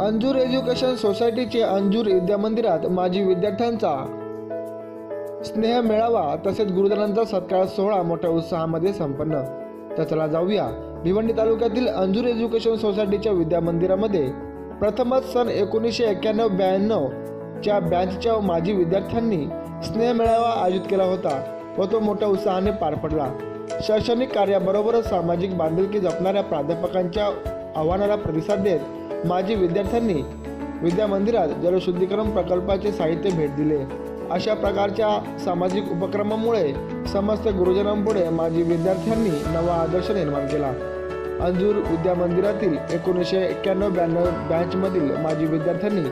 Anjur education सोसायटीचे अंजूर विद्यामंदिरात माजी विद्यार्थ्यांचा स्नेह मेळावा तसेच गुरुजनांचा सत्कार सोहळा मोठ्या उत्साहामध्ये संपन्न. तर चला जाऊया. भिवंडी तालुक्यातील अंजूर एज्युकेशन सोसायटीच्या विद्यामंदिरामध्ये प्रथमच सन एकोणीसशे एक्क्याण्णव ब्याण्णव च्या बॅचच्या माजी विद्यार्थ्यांनी स्नेह मेळावा आयोजित केला होता व तो मोठ्या उत्साहाने पार पडला. शैक्षणिक कार्याबरोबरच सामाजिक बांधिलकी जपणाऱ्या प्राध्यापकांच्या आव्हानाला प्रतिसाद देत माजी विद्यार्थ्यांनी विद्यामंदिरात जलशुद्धीकरण प्रकल्पाचे साहित्य भेट दिले. अशा प्रकारच्या सामाजिक उपक्रमामुळे समस्त गुरुजनांपुढे माजी विद्यार्थ्यांनी नवा आदर्श निर्माण केला. अंजूर विद्यामंदिरातील एकोणीसशे एक्क्याण्णव ब्याण्णव बॅचमधील माजी विद्यार्थ्यांनी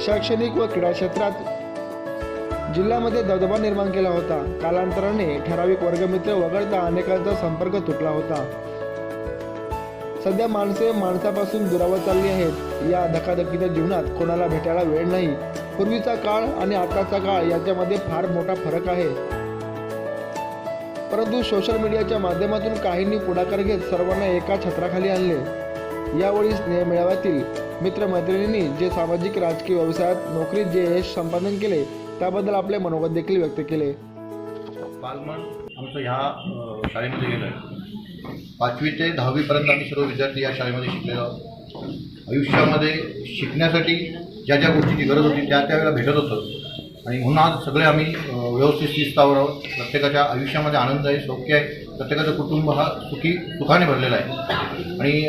शैक्षणिक व क्रीडा क्षेत्रात जिल्ह्यामध्ये दबदबा निर्माण केला होता. कालांतराने ठराविक वर्गमित्र वगळता अनेकांचा संपर्क तुटला होता. सध्या माणसे माणसापासून दुरावत चालली आहेत. या धकाधकीच्या जीवनात कोणाला भेटायला वेळ नाही. पूर्वीचा काळ आणि आताचा काळ याच्यामध्ये फार मोठा फरक आहे. परंतु सोशल मीडियाच्या माध्यमातून काहींनी पुढाकार घेत सर्वांना एका छत्राखाली आणले. यावेळी स्नेहमेळाव्यातील मित्रमैत्रिणींनी जे सामाजिक राजकीय व्यवसायात नोकरीत जे यश संपादन केले त्याबद्दल आपले मनोगत देखील व्यक्त केले. बालमन आमचं ह्या शाळेमध्ये गेलं पाचवी ते दहावीपर्यंत आम्ही सर्व विद्यार्थी या शाळेमध्ये शिकलेलो आहोत. आयुष्यामध्ये शिकण्यासाठी ज्या ज्या गोष्टीची गरज होती त्या त्यावेळेला भेटत होतं. आणि म्हणून आज सगळे आम्ही व्यवस्थित शिस्तावर आहोत. प्रत्येकाच्या आयुष्यामध्ये आनंद आहे सौख्य आहे. प्रत्येकाचं कुटुंब हा सुखी सुखाने भरलेला आहे. आणि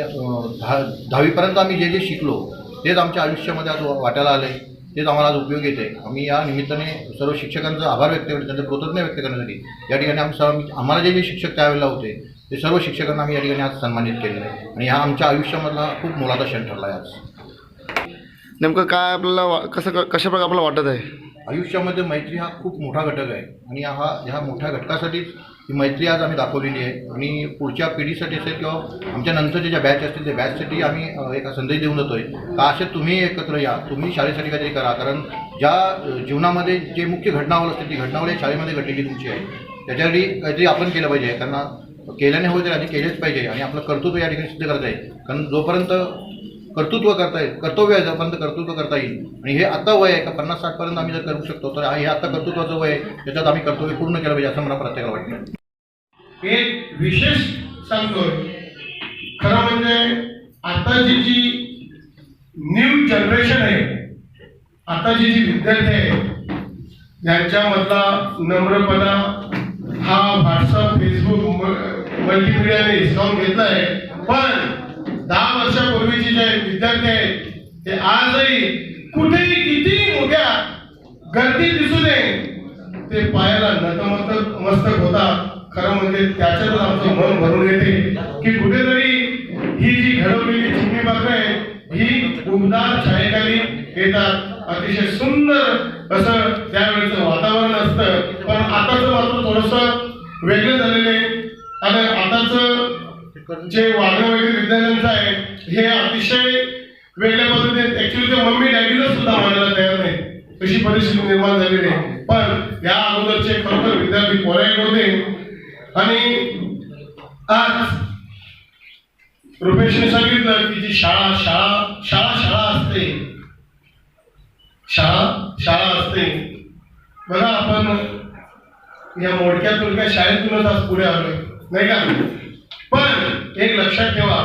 दहा दहावीपर्यंत आम्ही जे जे शिकलो तेच आमच्या आयुष्यामध्ये आज वाटायला आलं आहे तेच आम्हाला आज उपयोग येते आम्ही या निमित्ताने सर्व शिक्षकांचा आभार व्यक्त करतो त्यांचं कृतज्ञ व्यक्त करण्यासाठी या ठिकाणी आम्ही सर्व आम्हाला जे जे शिक्षक त्यावेळेला होते ते सर्व शिक्षकांना आम्ही या ठिकाणी आज सन्मानित केलेलं आहे. आणि हा आमच्या आयुष्यामधला खूप मोलाचा क्षण ठरला आहे आज. नेमकं काय आपल्याला वा- कसं कशा प्रकारे आपल्याला वाटत आहे? आयुष्यामध्ये मैत्री हा खूप मोठा घटक आहे. आणि हा ह्या मोठ्या घटकासाठीच ही मैत्री आज आम्ही दाखवलेली आहे. आणि पुढच्या पिढीसाठी असेल किंवा आमच्या नंतरचे ज्या बॅच असतील त्या बॅचसाठी आम्ही अ, एक संदेश देऊन जातोय. का असे तुम्ही एकत्र या तुम्ही शाळेसाठी काहीतरी करा. कारण ज्या अ, जीवनामध्ये जे मुख्य घटनावळ असते ती घटनावळ या शाळेमध्ये घडलेली तुमची आहे. त्याच्यासाठी काहीतरी आपण केलं पाहिजे. कारण केल्याने होईल तर आधी केलेच पाहिजे. आणि आपलं कर्तृत्व या ठिकाणी सिद्ध करता येईल. कारण जोपर्यंत कर्तृत्व करता येईल कर्तव्य आहे जोपर्यंत कर्तृत्व करता येईल. आणि हे आता वय आहे का पन्नास साठपर्यंत आम्ही जर करू शकतो तर हे आता कर्तृत्वाचं वय आहे. त्याच्यात आम्ही कर्तव्य पूर्ण केलं पाहिजे असं मला प्रत्येकाला वाटतं. एक विशेष सांगतोय. खरं म्हणजे आताची जी न्यू जनरेशन आहे आताची जी विद्यार्थी आहे यांच्यामधला नम्रपणा हा व्हॉट्सअप फेसबुक मल्टीमीडियाने हिसकावून आहे पण दहा वर्षापूर्वीचे जे विद्यार्थी आहेत ते आजही कुठेही कितीही मोठ्या गर्दी दिसू दे ते पायाला नतमस्तक मस्तक होता खरं म्हणजे त्याच्यातच आमचं मन भरून येते की कुठेतरी ही जी घडवलेली चिमणी पात्र आहे ही उबदार छायेखाली येतात. अतिशय सुंदर असं त्यावेळेचं वातावरण असतं पण आताचं मात्र थोडस वेगळं झालेलं आहे. आणि आताच जे वागणं वगैरे विद्यार्थ्यांचं आहे हे अतिशय वेगळ्या पद्धतीने ऍक्च्युली ते मम्मी डॅडीला सुद्धा मानायला तयार नाही. अशी परिस्थिती निर्माण झालेली आहे. पण या अगोदरचे खरोखर विद्यार्थी पोरायला होते. आणि आज रुपेशने सांगितलं की जी शाळा शाळा शाळा शाळा असते. शाळा शाळा बघा आपण या मोडक्या तोडक्या शाळेतूनच आज पुढे आलोय नाही का? पण एक लक्षात ठेवा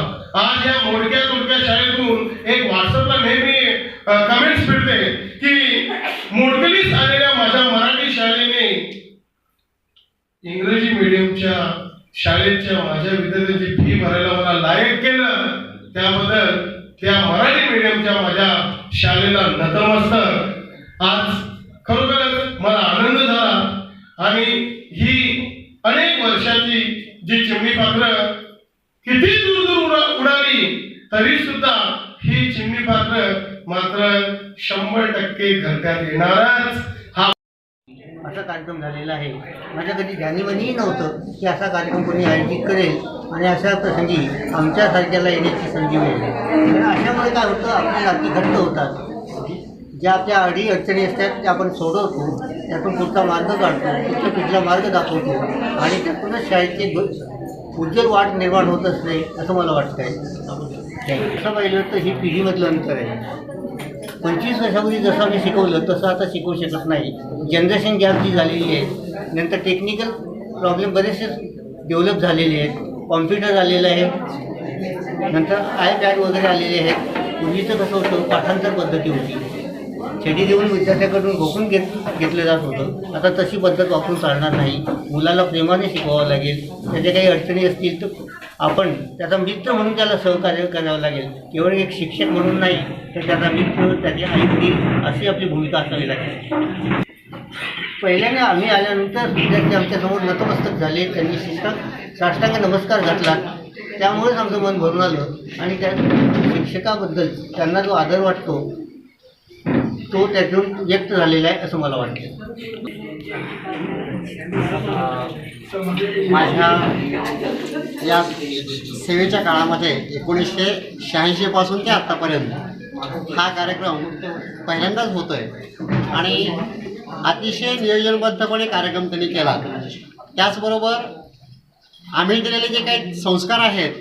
आज या मोडक्या तोडक्या शाळेतून एक व्हॉट्सअपला नेहमी कमेंट्स मिळते की मोडकलीच आलेल्या माझ्या मराठी शाळेने इंग्रजी मीडियमच्या शाळेच्या माझ्या विद्यार्थ्यांची फी भरायला मला लायक केलं. त्याबद्दल त्या मराठी मीडियमच्या माझ्या शाळेला नतमस्तक. आज आणि ही अनेक वर्षाची जी चिमणी पात्र किती दूर दूर उडाली तरी सुद्धा ही चिमणी पात्र मात्र शंभर टक्के घरट्यात येणारच. हा असा कार्यक्रम झालेला आहे. माझ्या कधी ध्यानीमनीही नव्हतं की असा कार्यक्रम कोणी आयोजित करेल आणि अशा प्रसंगी आमच्यासारख्याला येण्याची संधी मिळेल. अशामुळे काय होतं? आपली नाती घट्ट होतात. ज्या त्या अडी अडचणी असतात त्या आपण सोडवतो. त्यातून पुढचा मार्ग काढतो पुढच्या पिढीला मार्ग दाखवतो. आणि त्यातूनच शाळेची उज्ज्वल वाढ निर्माण होत असते असं मला वाटतं आहे असं पाहिलं तर ही पिढीमधलं अंतर आहे. पंचवीस वर्षापूर्वी जसं आम्ही शिकवलं तसं आता शिकवू शकत नाही. जनरेशन गॅप जी झालेली आहे नंतर टेक्निकल प्रॉब्लेम बरेचसे डेव्हलप झालेले आहेत. कॉम्प्युटर आलेलं आहे. नंतर आय पॅड वगैरे आलेले आहेत. पूर्वीचं कसं होतं पाठांतर पद्धती होती. छेडी देऊन विद्यार्थ्याकडून घोकून घेत घेतलं जात होतं. आता तशी पद्धत वापरून चालणार नाही. मुलाला प्रेमाने शिकवावं लागेल. त्याच्या काही अडचणी असतील तर आपण त्याचा मित्र म्हणून त्याला सहकार्य करावं लागेल. केवळ एक शिक्षक म्हणून नाही तर त्याचा मित्र त्याचे ऐकतील अशी आपली भूमिका असावी लागेल. पहिल्याने आम्ही आल्यानंतर विद्यार्थी आमच्यासमोर नतमस्तक झाले. त्यांनी शिक्षक साष्टांग नमस्कार घातला. त्यामुळेच आमचं मन भरून आलं. आणि त्या शिक्षकाबद्दल त्यांना जो आदर वाटतो तो त्यातून व्यक्त झालेला आहे असं मला वाटतं. माझ्या या सेवेच्या काळामध्ये एकोणीसशे शहाऐंशीपासून ते आत्तापर्यंत हा कार्यक्रम पहिल्यांदाच होतो आहे आणि अतिशय नियोजनबद्धपणे कार्यक्रम त्यांनी केला. त्याचबरोबर आम्ही दिलेले जे काही संस्कार आहेत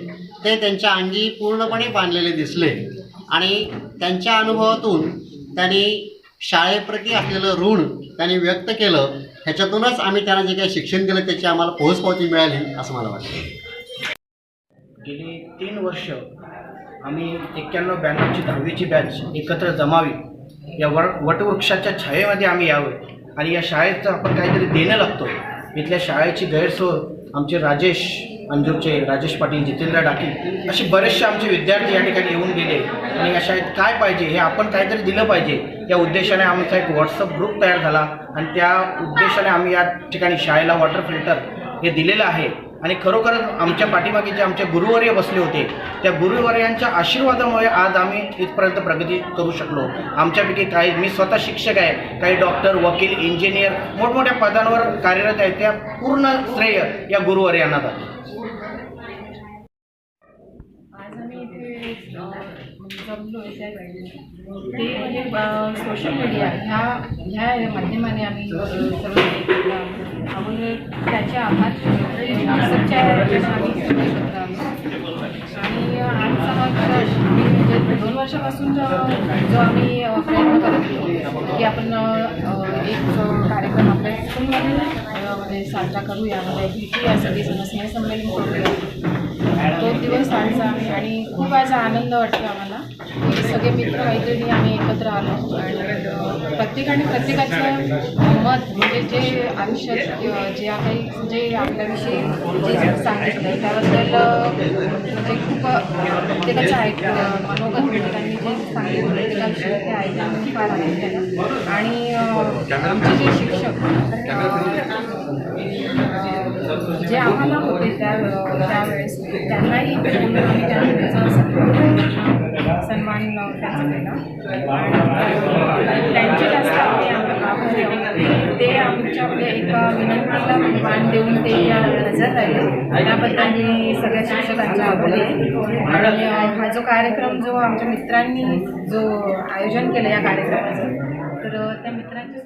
ते त्यांच्या अंगी पूर्णपणे बांधलेले दिसले. आणि त्यांच्या अनुभवातून त्यांनी शाळेप्रती असलेलं ऋण त्यांनी व्यक्त केलं ह्याच्यातूनच आम्ही त्यांना जे काही शिक्षण दिलं त्याची आम्हाला पोहोचपावती मिळाली असं मला वाटतं. गेली तीन वर्ष आम्ही एक्क्याण्णव ब्याण्णवची दहावीची बॅच एकत्र जमावी. या वर वटवृक्षाच्या छायेमध्ये आम्ही यावं. आणि या शाळेचं आपण काहीतरी देणं लागतो इथल्या शाळेची गैरसोय आमचे राजेश अंजूरचे राजेश पाटील जितेंद्र डाकी असे बरेचसे आमचे विद्यार्थी या ठिकाणी येऊन गेले. आणि या शाळेत काय पाहिजे? हे आपण काहीतरी दिलं पाहिजे. या उद्देशाने आमचा एक व्हॉट्सअप ग्रुप तयार झाला. आणि त्या उद्देशाने आम्ही या ठिकाणी शाळेला वॉटर फिल्टर हे दिलेलं आहे. आणि खरोखरच आमच्या पाठीमागे जे आमचे गुरुवर्य बसले होते. त्या गुरुवर्यांच्या आशीर्वादामुळे आज आम्ही इथपर्यंत प्रगती करू शकलो. आमच्यापैकी काही मी स्वतः शिक्षक आहे. काही डॉक्टर वकील इंजिनियर मोठमोठ्या पदांवर कार्यरत आहेत. त्या पूर्ण श्रेय या गुरुवर्यांना जातं आज आम्ही इथे अ, जमलो आहे. त्या ते म्हणजे सोशल मीडिया ह्या ह्या माध्यमाने आम्ही सर्व एकत्र त्याचे आभार आमच्या आम्ही आणि आमचा मी म्हणजे दोन वर्षापासून जो आम्ही प्रयत्न करत होतो की आपण एक कार्यक्रम आपल्या स्कूलमध्ये साजरा करूया. म्हणजे भेटूया सगळी जण संमेलन करूया. दोन दिवस त्यांचा आम्ही आणि खूप आज आनंद वाटतो आम्हाला. की सगळे मित्र मैत्रिणी आम्ही एकत्र आलो आणि प्रत्येकाने प्रत्येकाचं मत म्हणजे जे आयुष्यात जे काही जे आपल्याविषयी जे सांगितलं त्याबद्दल म्हणजे खूप प्रत्येकाचं ऐक मनोगत प्रत्येकाने जे सांगितलं प्रत्येकाविषयी ते ऐकून फार आनंद आणि आमचे जे शिक्षक जे आम्हाला होते त्या त्यावेळेस त्यांनाही आम्ही त्यांचा सन्मान त्यांचा केला. आणि त्यांचे जास्त आम्ही आभारी आहोत ते आमच्याकडे एका विनंतीला मान देऊन ते या हजर राहिले. त्याबद्दल मी सगळ्या शिक्षकांचा आभारी आहे. आणि हा जो कार्यक्रम जो आमच्या मित्रांनी जो आयोजन केलं या कार्यक्रमाचं तर त्या मित्रांचे